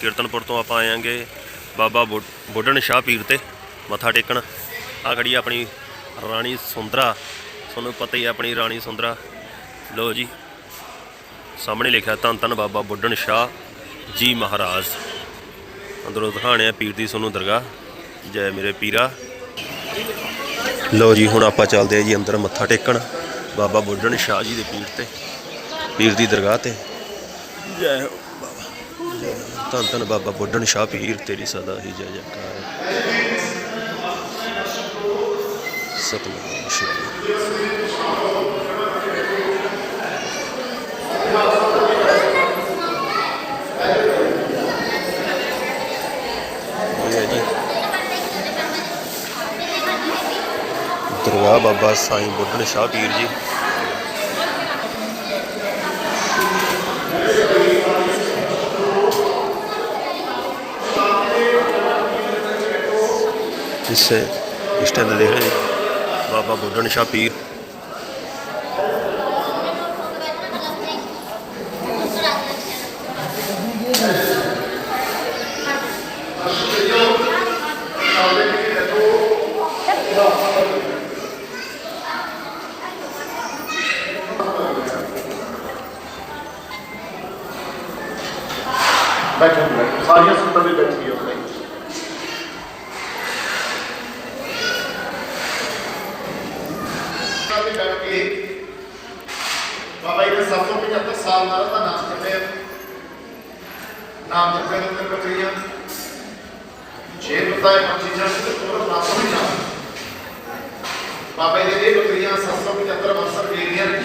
ਕੀਰਤਨਪੁਰ ਤੋਂ ਆਪਾਂ ਆਏਾਂਗੇ ਬਾਬਾ ਬੁ- ਬੁੱਢਣ ਸ਼ਾਹ ਪੀਰ ਤੇ, ਮੱਥਾ ਟੇਕਣ। ਆ ਖੜੀ ਆਪਣੀ ਰਾਣੀ ਸੁੰਦਰਾ। ਤੁਹਾਨੂੰ ਪਤਾ ਹੀ ਆਪਣੀ ਰਾਣੀ ਸੁੰਦਰਾ। ਲੋ ਜੀ, ਸਾਹਮਣੇ ਲਿਖਿਆ ਧੰਨ ਧੰਨ ਬਾਬਾ ਬੁੱਢਣ ਸ਼ਾਹ ਜੀ ਮਹਾਰਾਜ। ਅੰਦਰੋਂ ਦਿਖਾਣੇ ਪੀਰ ਦੀ ਤੁਹਾਨੂੰ ਦਰਗਾਹ। ਜੈ ਮੇਰੇ ਪੀਰਾ। ਲੋ ਜੀ, ਹੁਣ ਆਪਾਂ ਚੱਲਦੇ ਆ ਜੀ ਅੰਦਰ ਮੱਥਾ ਟੇਕਣ। ਬਾਬਾ ਬੁੱਢਣ ਸ਼ਾਹ ਜੀ ਦੇ ਪੀਰ ਤੇ, ਪੀਰ ਦੀ ਦਰਗਾਹ ਤੇ। ਜੈ ਹੋ ਧੰਨ ਧੰਨ ਬਾਬਾ ਬੁੱਢਣ ਸ਼ਾਹ ਪੀਰ, ਤੇਰੀ ਸਦਾ ਹੀ ਜੈ ਜੈਕਾਰ। ਸਤਿਨਾਮ ਸ਼ੁਕਰ ਜੀ? ਦਰਗਾਹ ਬਾਬਾ ਸਾਈਂ ਬੁੱਢਣ ਸ਼ਾਹ ਪੀਰ ਜੀ। جس سے اسٹینڈ ہیں۔ بابا بھوڈن شاہ پیر۔ بیٹھو ساری 775 ਸਾਲ ਨਾਲ ਦਾ ਨਾਮ ਜਪਿਆ। ਨਾਮ ਜਪਿਆ ਦੇ ਅੰਦਰ ਬਕਰੀਆਂ ਛੇ ਬਤਾਏ ਪੰਜ ਚੀਜ਼ਾਂ ਤੇ ਪੂਰਾ ਨਹੀਂ ਨਾ ਬਾਬਾ ਜੀ ਦੇ ਇਹ ਬਕਰੀਆਂ 775 ਵਸਰ ਵੇਰੀਆਂ ਨੇ।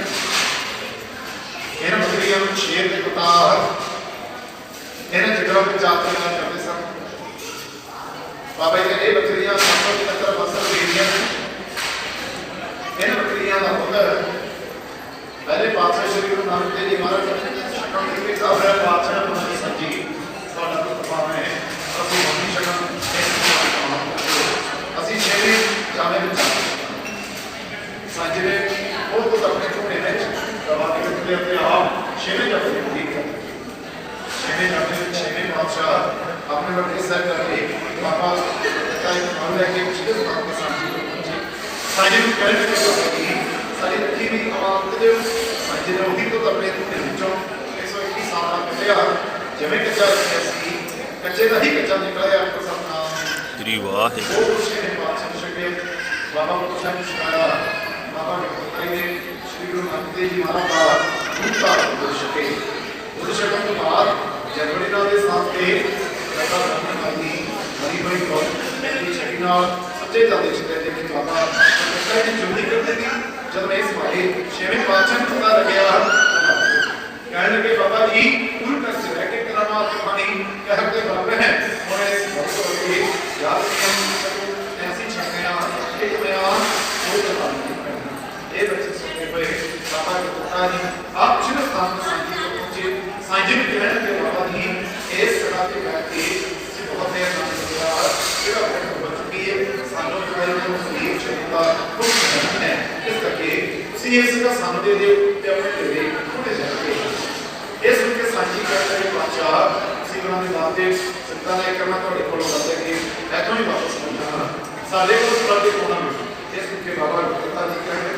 ਇਹਨਾਂ ਬਕਰੀਆਂ ਨੂੰ ਛੇ ਦੇ ਬਤਾ ਇਹਨਾਂ ਜਗ੍ਹਾ ਤੇ ਜਾਤਰਾ ਨਾਲ ਕਰਦੇ ਸਨ ਬਾਬਾ ਜੀ ਨੇ ਇਹ ਬੱਕਰੀਆਂ پہلے بادشاہ شریف کو نام کے لیے ہمارا بادشاہ سبزی میں ہے اسی ہمیں شکم اسی شہری جانے میں سانجرے وہ تو اپنے ٹوٹے ہیں کروانے کے لیے اپنے آپ شیرے جاتے ہیں۔ ٹھیک ہے۔ شیرے جاتے ہیں شیرے بادشاہ اپنے بڑھے سر کر کے بابا کا ایک معاملہ ہے کہ مشکل بات کے سامنے سانجر کو کہہ رہے ہیں ਦੇ ਸਾਂਝੀ ਨੇ ਉਹੀ ਤੋਂ ਆਪਣੇ ਦੇ ਵਿੱਚੋਂ 121 ਸਾਲ ਦਾ ਕੱਢਿਆ। ਜਿਵੇਂ ਕੱਚਾ ਸੀ ਕੱਚੇ ਦਾ ਹੀ ਕੱਚਾ ਨਿਕਲਿਆ ਪ੍ਰਸੰਨਾ ਤੇਰੀ ਵਾਹ ਹੈ ਉਹ ਛੇਵੇਂ ਪਾਤਸ਼ਾਹ ਸ਼ਕੇ ਬਾਬਾ ਸਾਹਿਬ ਸ਼ਿਕਾਇਆ ਬਾਬਾ ਜੀ ਨੇ ਸ੍ਰੀ ਗੁਰੂ ਨਾਨਕ ਦੇਵ ਜੀ ਮਹਾਰਾਜ ਦਾ ਰੂਪਾ ਬੁੱਧ ਸ਼ਕੇ ਬੁੱਧ ਸ਼ਕਨ ਤੋਂ ਬਾਅਦ ਜਨਵਰੀ ਨਾਲ ਦੇ ਸਾਥ ਤੇ ਬ੍ਰਹਮਣ ਆਦਿ ਹਰੀ ਭਾਈ ਕੋਲ ਛੜੀ ਨਾਲ ਸੱਚੇ ਦਾ ਦੇ ਚਿੱਤੇ ਦੇ ਕਿ ਬਾਬਾ ਕਹਿੰਦੇ ਜੁਦੀ ਕਰਦੇ ਸੀ। جب میں اس بھائی شہ میں پاچھن کھنا لگیا کہنے لگے، بابا جی پور کس سے، رہ کے کرم آپ کھانی کہ ہم کے بھر رہے ہیں؟ اور ایسی بہت سے ہوئی یاد کرم ایسی چھن گیا ایک میں آن دو جب آنے کی پہنے یہ بچے سکتے ہوئے بابا کے پتا جی آپ چھنے سان کو سان کی تو پہنچے سان جی بھی کہنے لگے، بابا جی ایس سرا کے بیٹھے اس سے بہت ہے سان کی بیٹھے پھر اپنے بچے سانوں کے بیٹھے سان کی بیٹھے ਤੁਸੀਂ ਇਸ ਦਾ ਸਾਨੂੰ ਦੇ ਤੇ ਆਪਣੇ ਘਰੇ ਥੋੜੇ ਜਾ ਇਸ ਨੂੰ ਸਾਂਝੀ ਕਰਦੇ ਹੋਏ ਬਾਦਸ਼ਾਹ ਦੇ ਨਾਮ ਤੇ ਸੰਤਾਂ ਨੇ ਕਰਨਾ ਤੁਹਾਡੇ ਕੋਲ ਕਰਦੇ ਕਿ ਇੱਥੋਂ ਹੀ ਵਾਪਸ ਪਹੁੰਚਣਾ ਸਾਡੇ ਕੋਲ ਸਾਡੇ ਕੋਲ ਇਸ ਨੂੰ ਬਾਬਾ ਗੁਰਤਾ ਜੀ ਕਹਿੰਦੇ